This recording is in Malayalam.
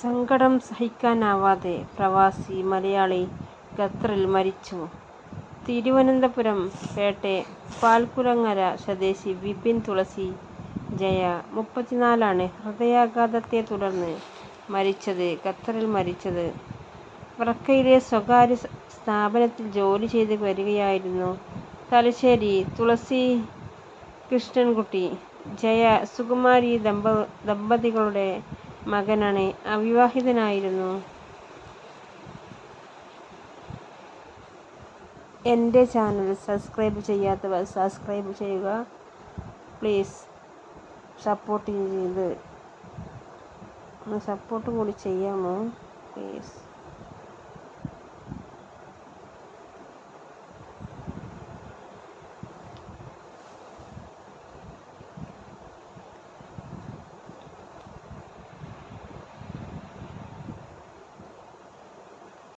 സങ്കടം സഹിക്കാനാവാതെ പ്രവാസി മലയാളി ഖത്തറിൽ മരിച്ചു. തിരുവനന്തപുരം പേട്ടെ പാൽക്കുളങ്ങര സ്വദേശി വിപിൻ തുളസി ജയ മുപ്പത്തിനാലാണ് ഹൃദയാഘാതത്തെ തുടർന്ന് മരിച്ചത് ഖത്തറിൽ മരിച്ചത്. വൃക്കയിലെ സ്വകാര്യ സ്ഥാപനത്തിൽ ജോലി ചെയ്ത് വരികയായിരുന്നു തലശ്ശേരി തുളസി കൃഷ്ണൻകുട്ടി. ജയ സുകുമാരി ദമ്പ ദമ്പതികളുടെ മകനാണ്. അവിവാഹിതനായിരുന്നു. എന്റെ ചാനൽ സബ്സ്ക്രൈബ് ചെയ്യാത്തവർ സബ്സ്ക്രൈബ് ചെയ്യുക പ്ലീസ്. സപ്പോർട്ട് ചെയ്ത് സപ്പോർട്ട് കൂടി ചെയ്യാമോ പ്ലീസ്.